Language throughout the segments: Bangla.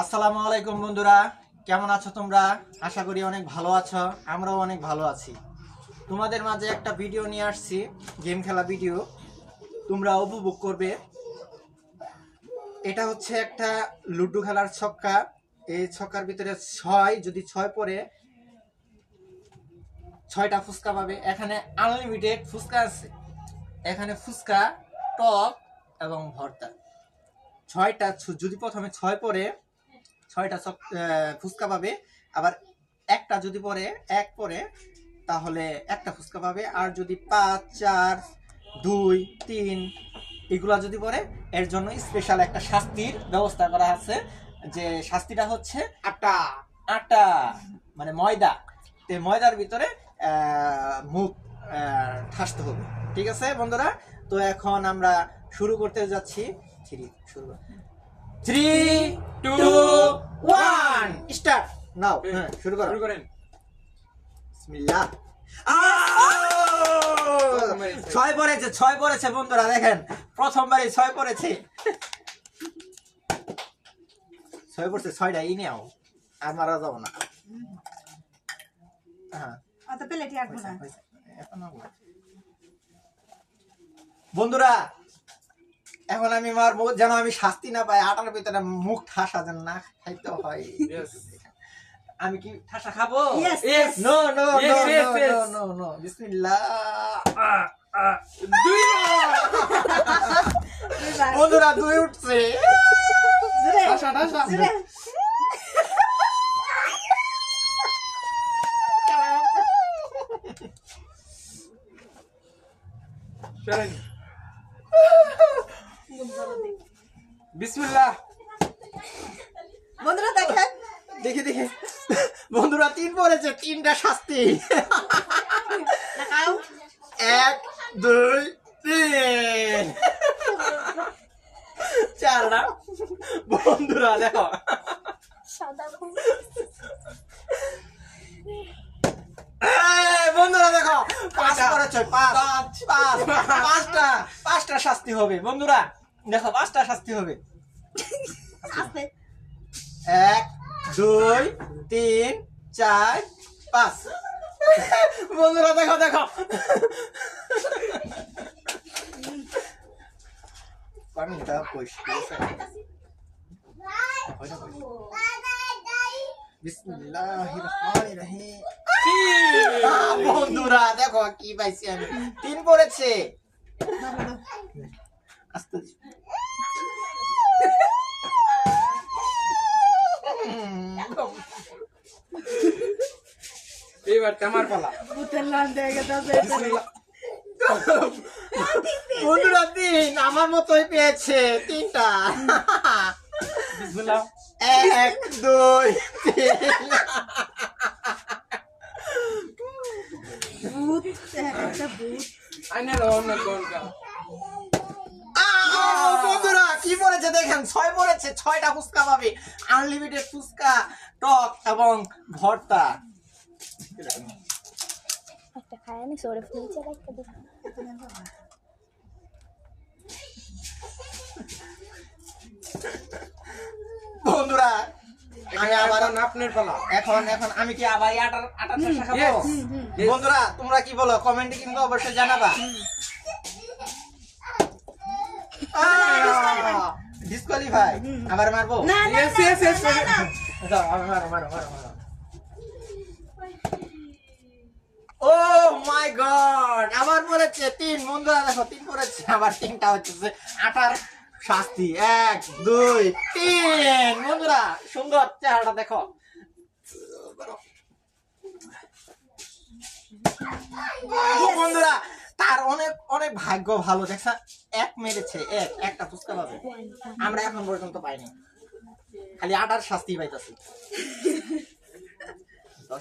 আসসালামু আলাইকুম বন্ধুরা, কেমন আছো তোমরা? আশা করি অনেক ভালো আছো, আমরাও অনেক ভালো আছি। তোমাদের মাঝে একটা ভিডিও নিয়ে আসছি, গেম খেলা ভিডিও। তোমরা উপভোগ করবে। এটা হচ্ছে একটা লুডো খেলার ছক্কা। এই ছক্কার ভিতরে ছয়, যদি ছয় পরে ছয়টা ফুচকা পাবে। এখানে আনলিমিটেড ফুচকা আছে। এখানে ফুচকা, টক এবং ভর্তা। ছয়টা, যদি প্রথমে ছয় পরে ছয়টা চক- ফুচকা পাবে। আবার একটা যদি পরে এক পরে তাহলে একটা ফুচকা পাবে। আর যদি পাঁচ চার দুই তিন এগুলা যদি পরে এর জন্য স্পেশাল একটা শাস্তির ব্যবস্থা করা আছে যে শাস্তিটা হচ্ছে আটা। আটা মানে ময়দা। তো ময়দার ভিতরে আহ, মুখ ঠাসতে হবে। ঠিক আছে বন্ধুরা? তো এখন আমরা শুরু করতে যাচ্ছি। থ্রি শুরু। থ্রি টু স্টার্ট নাও হ্যাঁ শুরু করো। শুরু করেন। বিসমিল্লাহ। ছয় পড়েছে ছয় পড়েছে বন্ধুরা দেখেন। প্রথমবারই ছয় পড়েছে। ছয় পড়ছে ছয়টা ই নেও আর মারা যাব না। হ্যাঁ। বন্ধুরা এখন আমি মারবো যেন আমি শাস্তি না পাই আটার ভিতরে মুখ ঠাসা যেন না খাইতে হয়। আমি কি ঠাসা খাব. No no no no no no বিসমিল্লাহ দুই। বন্ধুরা দুই উঠছে। ঠাসা, ঠাসা। বিসমিল্লাহ। বন্ধুরা দেখেন। দেখে দেখে। বন্ধুরা তিন পড়েছে তিনটা শাস্তি। এক দুই তিন। চার না? বন্ধুরা দেখো। বন্ধুরা দেখো। পাঁচ করেছে পাঁচ। পাঁচ। পাঁচটা পাঁচটা শাস্তি হবে বন্ধুরা। দেখো পাঁচটা শাস্তি হবে। এক দুই তিন চার পাঁচ। বন্ধুরা দেখো দেখো। বন্ধুরা দেখো কি পাইছি আমি। তিন পড়েছে। আস্তে। এইবার আমার পালা। বন্ধুরা তিন আমার মতোই পেয়েছে তিনটা। এক দুই বন্ধুরা কি পড়েছে দেখেন? ছয় পড়েছে ছয়টা ফুচকা পাবে। আনলিমিটেড ফুচকা টক এবং ভর্তা। একটা খায় রাখতে বন্ধুরা আমি আবার এখন আপনার পালা। এখন এখন আমি কি আবার আটার আটার খাব. বন্ধুরা তোমরা কি বলো? কমেন্টে কিন্তু অবশ্যই জানাবা। ডিসকোয়ালিফাই আবার মারবো? না না না, মারো মারো মারো মারো ও মাই গড আবার তিন। বন্ধুরা, দেখো, তিন আবার হচ্ছে শাস্তি। এক, দুই, তিন। সুন্দর চেহারাটা দেখো। তার অনেক অনেক ভাগ্য ভালো, দেখছা? এক মেরেছে, এক, একটা ফুচকা পাবে। আমরা এখন পর্যন্ত পাইনি। খালি আটার শাস্তি পাইতাছি। দাও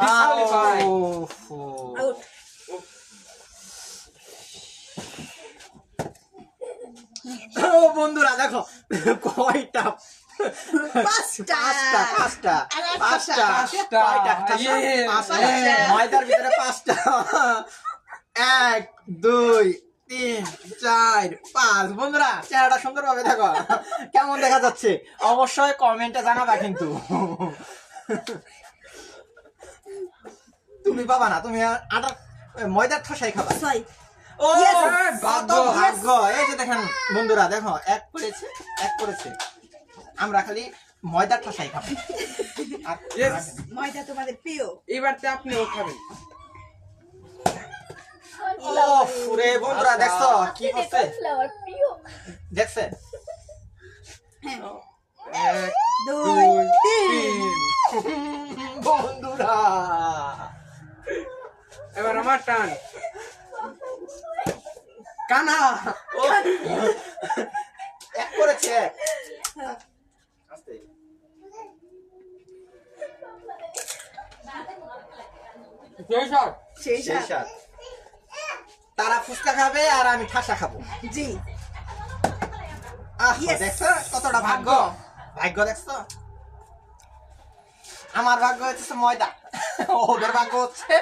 Disqualify. আউফ। আউট ও বন্ধুরা দেখো কয়টা পাঁচটা। পাঁচটা পাঁচটা পাঁচটা পাঁচটা। কয়টা? Yes. পাঁচটা। পাঁচটা। ময়দার ভিতরে পাঁচটা এক দুই তিন চার পাঁচ। বন্ধুরা চেহারাটা সুন্দর ভাবে দেখো। কেমন দেখা যাচ্ছে? অবশ্যই কমেন্টে জানাবা কিন্তু। তুমি পাবা না তুমি আটা ময়দার ঠসাই খাবা। ও! ভাগ্য। ভাগ্য। এই যে দেখেন বন্ধুরা দেখো এক করেছে এক করেছে। আমরা খালি ময়দার ঠসাই খাব। আর ময়দা তোমাদের প্রিয়। এবারতে আপনিও খাবেন। বন্ধুরা দেখছ কি করছে দেখছে? হ্যাঁ। এক, দুই তিন। বন্ধুরা। এবার আমার টান। কানা। ও, এক করেছে। সেই সব সেই সাত সাত। তারা ফুচকা খাবে আর আমি ঠাসা খাব। জি। আহ, দেখছ কতটা ভাগ্য। ভাগ্য? দেখছ? আমার ভাগ্য হচ্ছে ময়দা। ওদের ভাগ্য হচ্ছে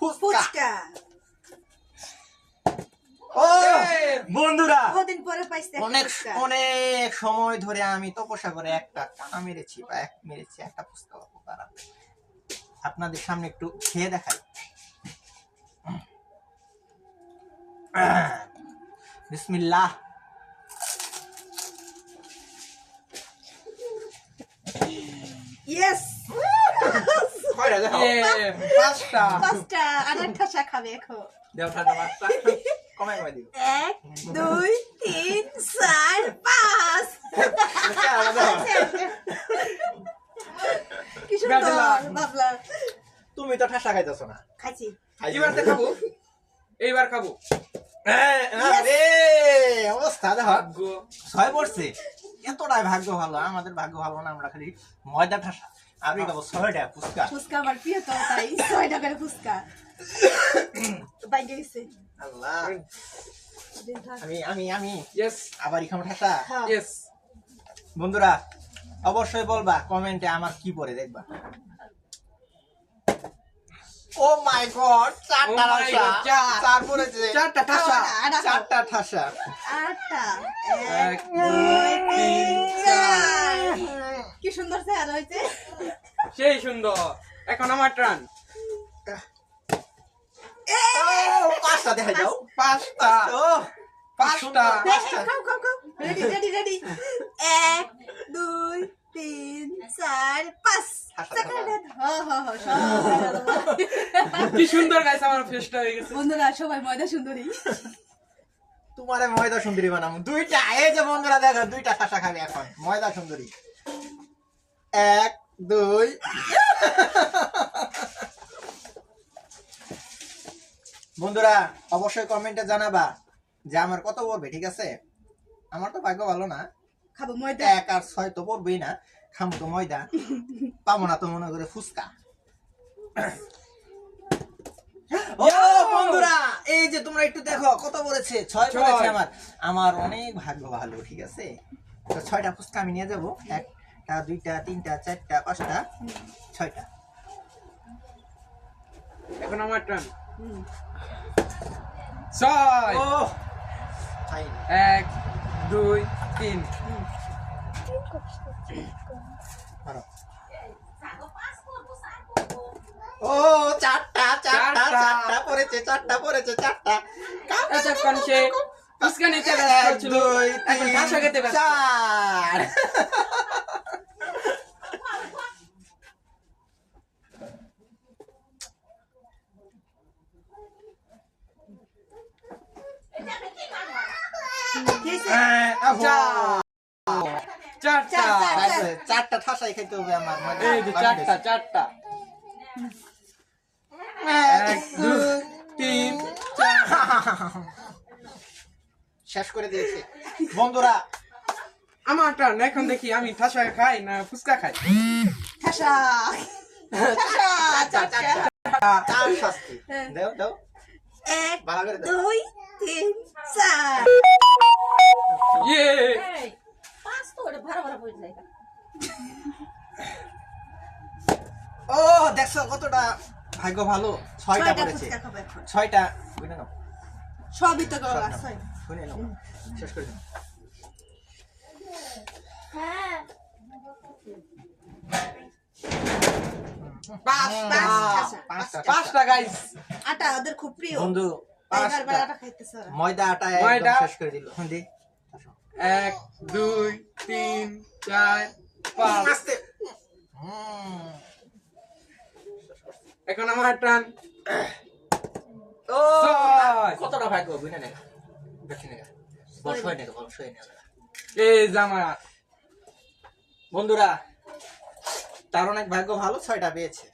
ফুচকা। ফুচকা। ও বন্ধুরা। বহুদিন পরে পাইছে অনেক অনেক সময় ধরে আমি তপস্যা করে একটা টানা মেরেছি বা এক মেরেছি একটা ফুচকা বাবু আপনাদের সামনে একটু খেয়ে দেখাই। বিসমিল্লাহ। Yes! কয়টা দেখো Yeah! পাঁচটা। পাঁচটা আর একটা খাবে এখন। দেও ঠান্ডা পাঁচটা। কমাই কমাই দিব এক দুই তিন চার পাঁচ। কি সুন্দর বাবলা। বাবলা তুমি তো ঠাসা খাইতেছো না। খাইছি। এবারতে খাব এইবার খাব। অবস্থা দেখো। ভাগ্য। ছয় পড়ছে এতটাই ভাগ্য ভালো আমাদের ভাগ্য ভালো না আমরা খালি ময়দা ঠাসা। আমি খাব ছয়টা ফুচকা। ফুচকা আমার প্রিয় তো তাই ছয় টাকার ফুচকা। বাইরে গেছে। আল্লাহ। আমি আমি আমি। ইয়েস আবার খাব ঠাসা? হ্যাঁ। ইয়েস বন্ধুরা অবশ্যই বলবা কমেন্টে আমার কি পরে দেখবা। ও মাই গড চারটা Oh my ঠাসা। চার। চার পড়েছে। চারটা ঠাসা। চারটা ঠাসা। আটটা। এক, এক দুই তিন চার। কি সুন্দর চেহারা হয়েছে। সেই সুন্দর। এখন আমার ট্রান। পাঁচটা দেখা যাও পাঁচটা। পাঁচটা। পাঁচটা। খাও খাও খাও। রেডি রেডি রেডি এক দুই তিন চার পাঁচ। সেকেন্ড হ হ হ সব হয়ে। গেল। কি সুন্দর গাইছে আমার ফেসটা হয়ে গেছে। বন্ধুরা সবাই ময়দা সুন্দরী। তোমারে ময়দা সুন্দরী বানাবো। দুইটা। এই যে বন্ধুরা দেখো দুইটা ঠাসা খাবে এখন। ময়দা সুন্দরী। এক দুই। বন্ধুরা অবশ্যই কমেন্টে জানাবা। যে আমার কত পড়বে ঠিক আছে? আমার তো ভাগ্য ভালো না। খাব ময়দা। এক আর ছয় তো পড়বেই না। খামো তো ময়দা। পাবো না তো মনে করে ফুচকা। ও বন্ধুরা এই যে তোমরা একটু দেখো কত বলেছে ছয়। বলেছে আমার। আমার অনেক ভাগ্য ভালো ঠিক আছে? তো ছয়টা ফুচকা আমি নিয়ে যাব। একটা দুইটা তিনটা চারটা পাঁচটা ছয়টা। এখন আমার টান ছয়। এক দুই তিন। ও চারটা চারটা চারটা। চারটা পড়েছে চারটা পড়েছে চারটা। এতক্ষণ সে চলে নিতে ব্যস্ত ছিল। এখন খেতে ব্যস্ত। চার কি হয়েছে? হ্যাঁ, আহো। চারটা। চারটা ঠাসাই খেতে হবে আমার এই যে চারটা চারটা। এক দুই তিন চার। শেষ করে দিয়েছে। বন্ধুরা আমার টান এখন দেখি আমি ঠাসা খাই না ফুচকা খাই। ঠাসা। চার শাস্তি। দাও দাও। এক দাও। দুই তিন ভাগ্য ভালো? ছয়টা পড়েছে। ছয়টা বুঝে নাও। সবই তো। আসছে শুনে নাও। শেষ করে দিন পাঁচটা গাইস আটা ওদের খুব প্রিয়। বন্ধু। ময়দা আটা ময়দা। শেষ করে দিল। দি এক দুই তিন চার পাঁচ। এখন আমার টান। ও। কতটা ভাগ্য বুঝে নেগা দেখি নেগা বর্ষ হয় নেগা বর্ষ হয় নেগা এই জামা বন্ধুরা তার অনেক ভাগ্য ভালো ছয়টা পেয়েছে।